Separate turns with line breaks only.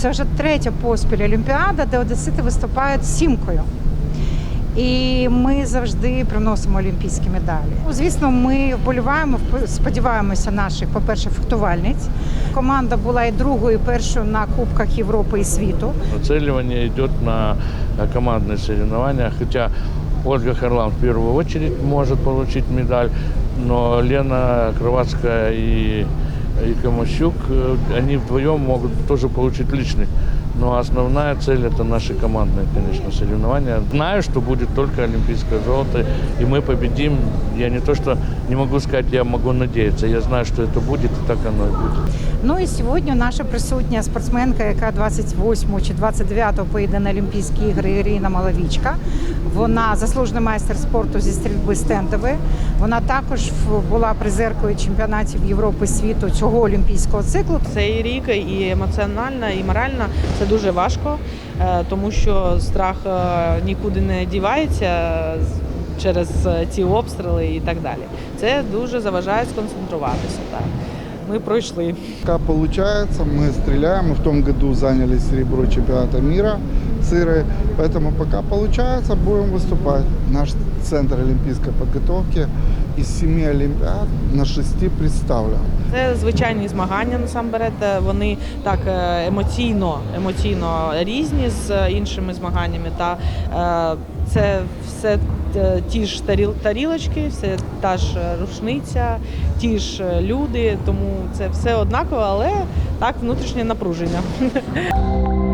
Це вже третя поспіль Олімпіада, де одесити виступають сімкою. І ми завжди приносимо олімпійські медалі. Ну, Звісно, ми вболіваємо, сподіваємося наших, по-перше, фехтувальниць. Команда була і другою, і першою на Кубках Європи і світу.
Нацеливание идет на командные соревнования, хотя Ольга Харлан в первую очередь может получить медаль, но Лена Кровацкая и, и Камащук, э, они вдвоем могут тоже получить личный. Но основная цель это наши командные, конечно, соревнования. Знаю, что будет только олимпийское золото, и мы победим. Я не то, что не могу сказать, я могу надеяться. Я знаю, что это будет, и так оно и будет.
Ну і сьогодні наша присутня спортсменка, яка 28 чи 29 поїде на Олімпійські ігри Ірина Маловічка. Вона заслужений майстер спорту зі стрільби стендової. Вона також була призеркою чемпіонатів Європи світу цього олімпійського циклу.
Цей рік і емоціонально, і морально це дуже важко, е, тому що страх е, нікуди не дівається через е, ці обстріли і так далі. Це дуже заважає сконцентруватися. Так. Ми пройшли.
Пока получается, мы стреляем. Мы в том году заняли серебро чемпионата мира с Поэтому пока получается, будем выступать. Наш центр олимпийской подготовки из семи олимпиад на шести представлен.
Це звичайні змагання насамперед. Е, Вони так е, емоційно, емоційно різні з е, іншими змаганнями. Та це все ті ж таріл- тарілочки, все та ж рушниця, ті ж люди. Тому це все однаково, але так внутрішнє напруження.